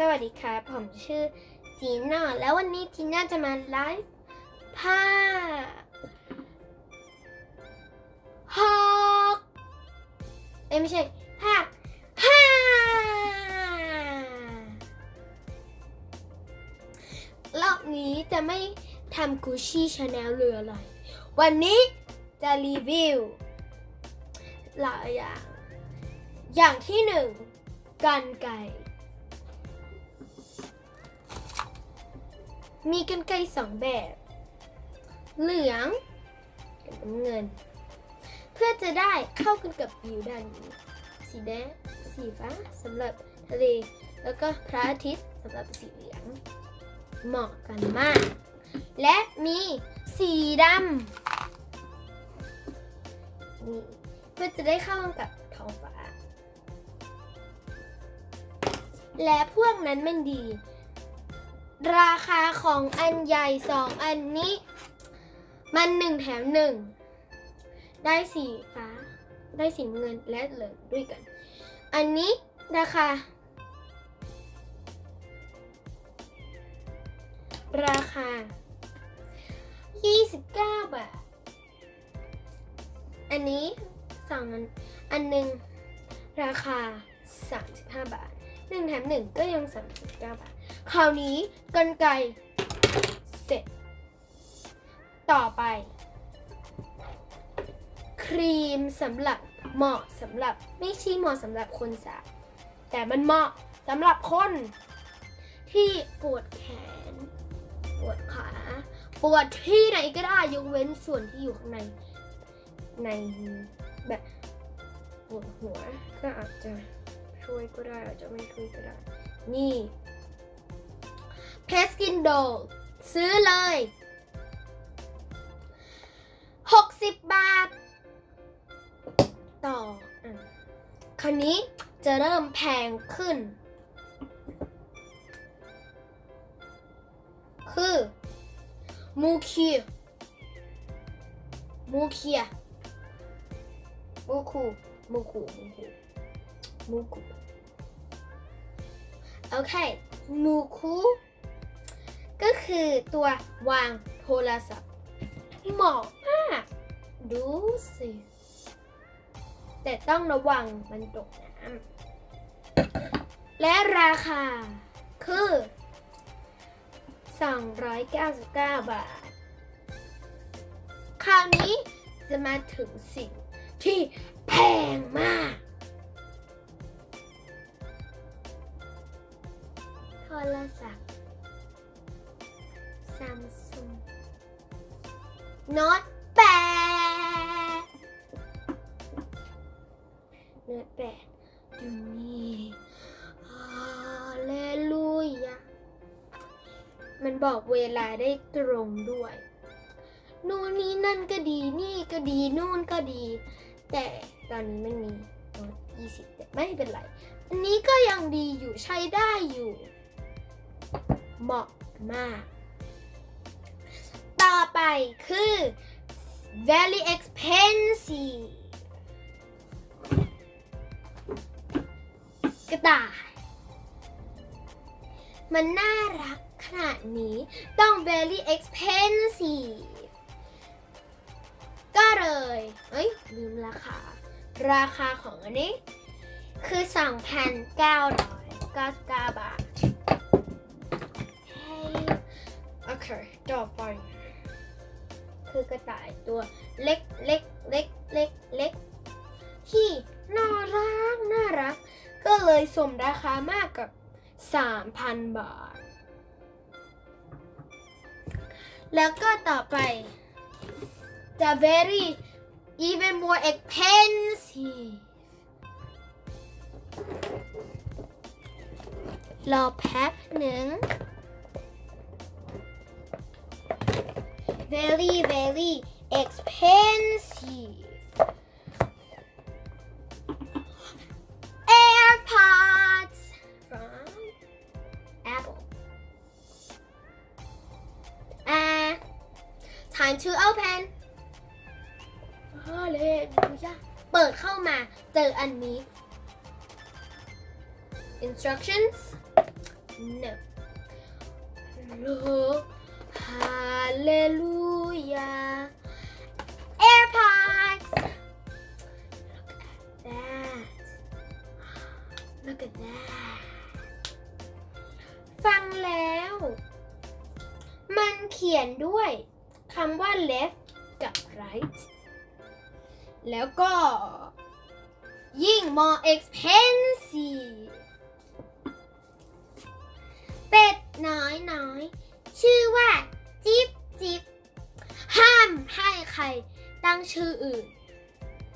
สวัสดีครับผมชื่อจีน่าแล้ววันนี้จีน่าจะมาไลฟ์ผ้าฮอกเอ้ยไม่ใช่ผ้าผ้ารอบนี้จะไม่ทำกูชี่ชาแนลเรืออะไร วันนี้จะรีวิวหลายอย่าง อย่างที่หนึ่งกันไก่ มีกันไกรสองแบบ เหลืองกับน้ำเงิน เพื่อจะได้เข้ากันกับวิวด้านนี้ สีแดง สีฟ้าสำหรับทะเล แล้วก็พระอาทิตย์สำหรับสีเหลือง เหมาะกันมาก และมีสีดำนี่เพื่อจะได้เข้ากันกับท้องฟ้า และพวกนั้นมันดี ราคาของอันใหญ่สองอันนี้ มันหนึ่งแถมหนึ่งได้สีฟ้า ได้สีเงินและเหลืองด้วยกัน อันนี้ราคา ราคา 29 บาท อันนี้สองอันอันหนึ่งราคา 35 บาทหนึ่งแถมหนึ่งก็ยัง 39 บาท คราวนี้กันไกรเสร็จ ต่อไป ครีมสำหรับเหมาะสำหรับไม่ใช่เหมาะสำหรับคนสาวแต่มันเหมาะสำหรับคน ที่ปวดแขน ปวดขา ปวดที่ไหนก็ได้ยกเว้นส่วนที่อยู่ข้างใน ในแบบปวดหัวก็อาจจะช่วยก็ได้อาจจะไม่ช่วยก็ได้ นี่ เพสกินโด ซื้อเลย 60 บาท ต่ออคราวนี้จะเริ่มแพงขึ้น คือมูเคียมูเคียมูคูมูคูมูคูมูคูโอเคมูคู ก็คือตัววางโทรศัพท์ เหมาะมาก ดูสิ แต่ต้องระวังมันตกน้ำ และราคาคือ 299 บาท คราวนี้จะมาถึงสิ่งที่แพงมาก โทรศัพท์ Note 8 Note 8อยู่นี่ฮาเลลูยามันบอกเวลาได้ตรงด้วย นู่นนี่นั่นก็ดีนี่ก็ดีนู่นก็ดี แต่ตอนนี้มันมีโน้ต20แต่ไม่เป็นไร อันนี้ก็ยังดีอยู่ใช้ได้อยู่ เหมาะมาก ต่อไปคือ very expensive กระต่าย มันน่ารักขนาดนี้ต้อง very expensive ก็เลย เอ้ย ลืมราคา ราคาของอันนี้ คือ 2,999 บาทเฮ้ยโอเคือกระต่ายตัวเล็กเล็กเล็กเล็กเล็กที่น่ารักน่ารัก ก็เลยสมราคามากกับ 3,000 บาท แล้วก็ต่อไปจะ very even more expensive รอแป๊บหนึ่ง very very expensive AirPods from Apple uh time to open ฮาเลลูยาเปิดเข้ามาเจออันนี้ instructions no โ ลฮาเลลูยา AirPods look at that look at that ฟังแล้ว มันเขียนด้วยคำว่า left กับ right แล้วก็ ยิ่ง more expensive เป็ดน้อยน้อยชื่อว่าจิ๊บ ครตั้งชื่ออื่น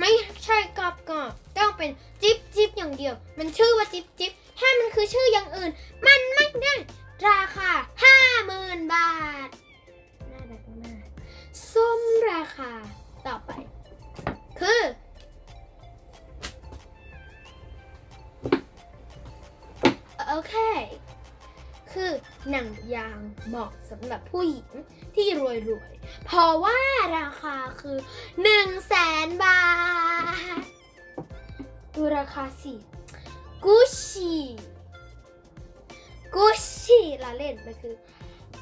ไม่ใช่กอบกอบต้องเป็นจิ๊บจิ๊บอย่างเดียว มันชื่อว่าจิ๊บจิ๊บถ้ามันคือชื่ออย่างอื่น มันไม่ได้ราคาห้าหมื่นบาทน่ารักมากส้มราคาต่อไป คือโอเค คือหนังยางเหมาะสำหรับผู้หญิงที่รวยๆเพราะว่าราคาคือ1 0 0 0 0แสนบาท ดูราคาสิกุชชี่กุชชี่ละเล่นมันคือ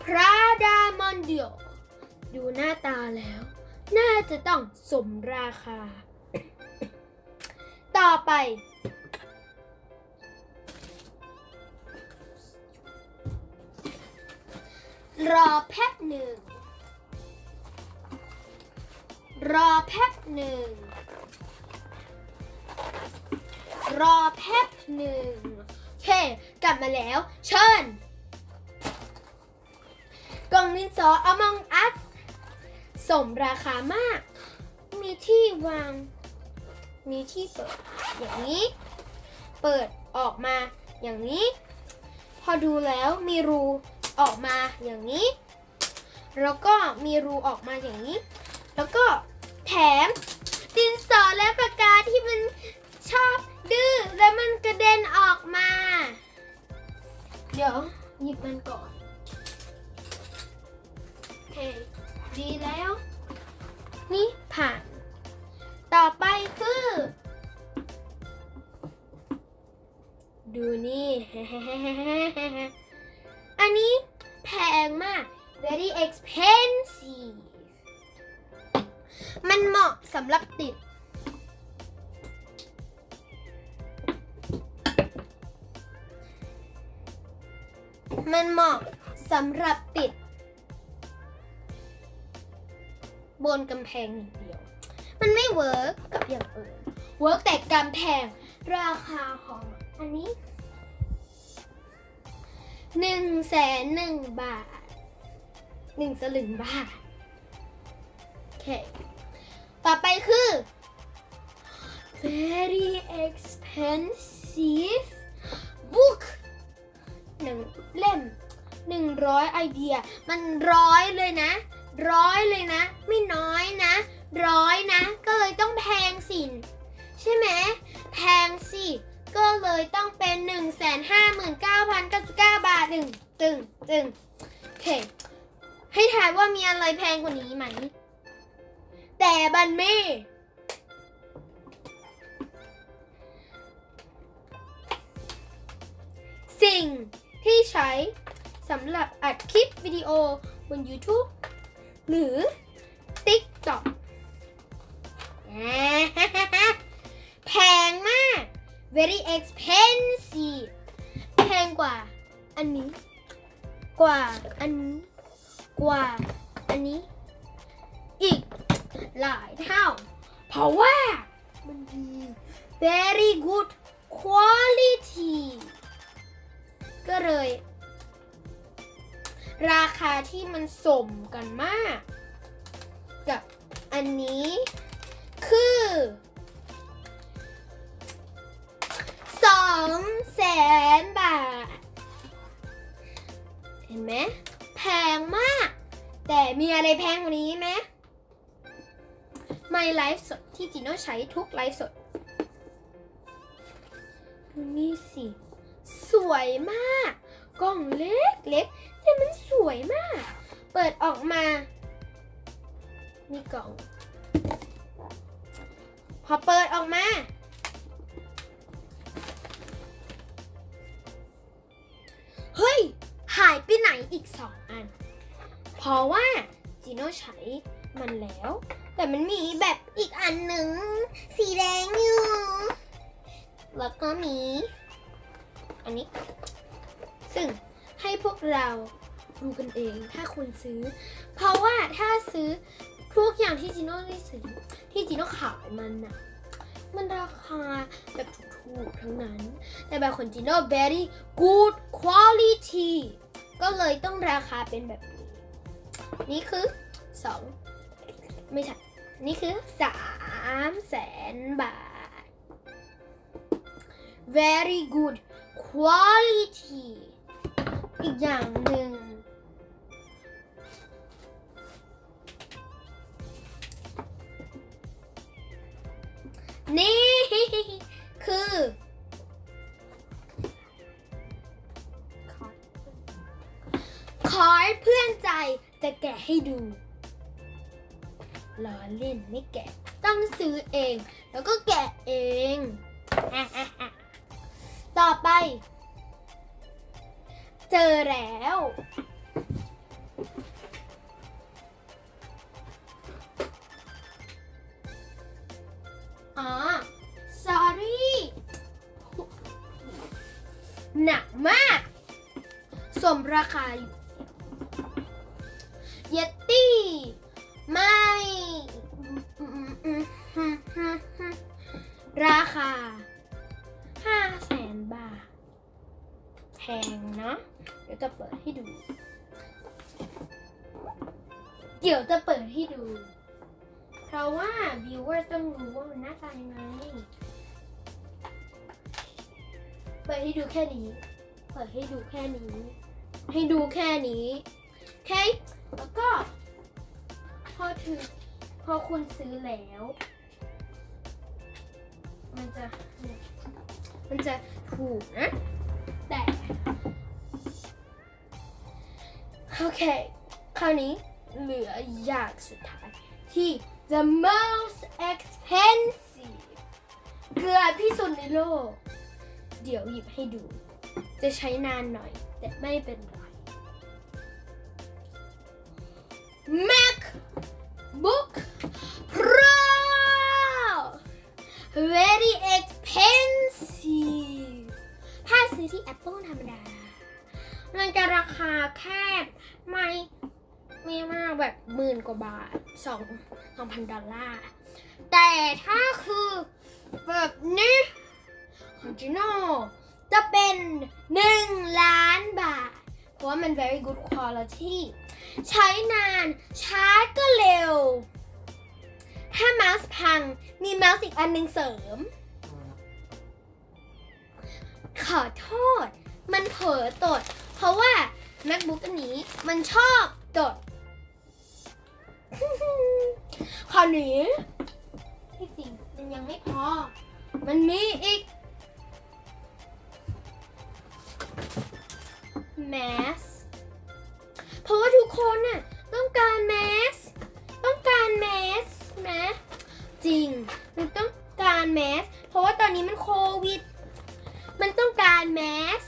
Prada Mondial ดูหน้าตาแล้ว น่าจะต้องสมราคา ต่อไป รอแป๊บหนึ่ง รอแป๊บหนึ่ง รอแป๊บหนึ่งเค กลับมาแล้ว เชิญ กล่องดินสอ Among Us สมราคามาก มีที่วาง มีที่เปิด อย่างนี้ เปิดออกมาอย่างนี้ พอดูแล้วมีรู ออกมาอย่างนี้ แล้วก็มีรูออกมาอย่างนี้ แล้วก็แถมดินสอและปากกาที่มันชอบดื้อแล้วมันกระเด็นออกมา เดี๋ยวหยิบมันก่อนโอเคดีแล้ว นี่ผ่าน ต่อไปคือ ดูนี่ อันนี้ แพงมาก very expensive มันเหมาะสำหรับติด มันเหมาะสำหรับติด บนกำแพงอย่างเดียว มันไม่เวิร์กกับอย่างอื่น เวิร์กแต่กำแพง ราคาของอันนี้ หนึ่งแสนหนึ่งบาทหนึ่งสลึงบาท โอเค ต่อไปคือ very expensive book หนึ่งเล่มหนึ่งร้อยไอเดีย มันร้อยเลยนะ ร้อยเลยนะ ไม่น้อยนะ ร้อยนะ ก็เลยต้องแพงสิน ใช่ไหม แพงสิ เลยต้องเป็น 1 5 9 9 9 บาทหนึ่งตึงตึงโอเค ให้ทายว่ามีอะไรแพงกว่านี้ไหม แต่บันไม่สิ่งที่ใช้สำหรับอัดคลิปวิดีโอบน YouTube หรือ TikTok แพงมาก very expensive แพงกว่า อันนี้ กว่า อันนี้ กว่า อันนี้ อีกหลายเท่า เพราะว่า มันดี very good quality ก็เลย ราคาที่มันสมกันมาก กับอันนี้คือ สองแสนบาท เห็นไหมแพงมาก แต่มีอะไรแพงกว่านี้ไหมไม่ไลฟ์สดที่จีโน่ใช้ทุกไลฟ์สดดูนี่สิ สวยมาก กล่องเล็กเล็กแต่มันสวยมาก เปิดออกมานี่กล่อง พอเปิดออกมา จีโน่ใช้มันแล้ว แต่มันมีแบบอีกอันหนึ่งสีแดงอยู่ แล้วก็มี อันนี้ ซึ่งให้พวกเราดูกันเองถ้าคุณซื้อ เพราะว่าถ้าซื้อทุกอย่างที่จีโน่ได้ซื้อที่จีโน่ขายมันนะมันราคาแบบถูกๆทั้งนั้น แต่แบบของจีโน่ very good quality ก็เลยต้องราคาเป็นแบบนี้ นี่คือ สองไม่ใช่ นี่คือสามแสนบาท very good quality อีกอย่างหนึ่ง นี่ คือ คอยเพื่อนใจจะแกะให้ดู ล้อเล่นไม่แกะ ต้องซื้อเอง แล้วก็แกะเอง ต่อไป เจอแล้ว อ๋อ sorry หนักมาก สมราคาเยตตี้ ไม่ ราคาห้าแสนบาท แพงเนาะเดี๋ยวจะเปิดให้ดู เดี๋ยวจะเปิดให้ดู เพราะว่า viewers ต้องรู้ว่ามันหน้าตายังไง เปิดให้ดูแค่นี้ เปิดให้ดูแค่นี้ ให้ดูแค่นี้ โอเค แล้วก็ พอถึงพอคุณซื้อแล้ว มันจะมันจะถูกนะแต่โอเค คราวนี้เหลืออย่างสุดท้ายที่ the most expensive เกลือที่สุดในโลก เดี๋ยวหยิบให้ดู จะใช้นานหน่อย แต่ไม่เป็นไร MacBook สองสองพันดอลลาร์ แต่ถ้าคือแบบนี้ของจิโน่จะเป็น1ล้านบาท เพราะว่ามัน very good quality ใช้นานชาร์จก็เร็ว ถ้าเมาส์พัง มีเมาส์อีกอันหนึงเสริม ขอโทษ มันเผลอตด เพราะว่า MacBook อันนี้มันชอบตด คราวนี้ที่จริงมันยังไม่พอ มันมีอีก แมส เพราะว่าทุกคนน่ะต้องการแมส ต้องการแมสนะจริง มันต้องการแมส เพราะว่าตอนนี้มันโควิด มันต้องการแมส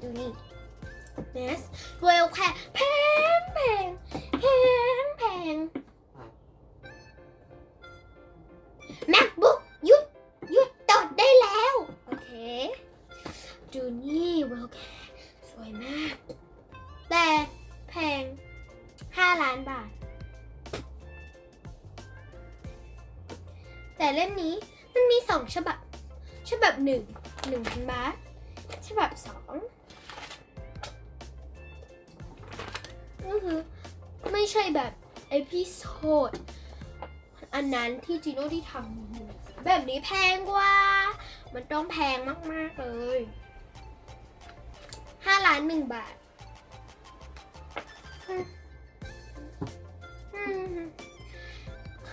ดูนี่ แมสเวลแค่แพงแพง งแพง macbook ยุดยุดตดได้แล้ว โอเค ดูนี่เวลแกสวยมาก แต่แพง 5 ล้านบาท แต่เล่มนี้มันมี 2 ฉบับ ฉบับ 1 1,000 บาท ฉบับ 2 ใช่แบบเอพิโซดอันนั้นที่จีโน่ที่ทำแบบนี้แพงกว่า มันต้องแพงมาก ๆ เลยห้าล้านหนึ่งบาท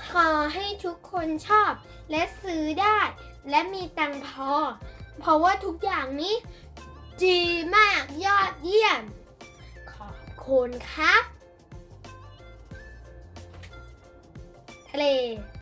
ขอให้ทุกคนชอบและซื้อได้ และมีตังพอ เพราะว่าทุกอย่างนี้ดีมากยอดเยี่ยม ขอบคุณครับ ทะเล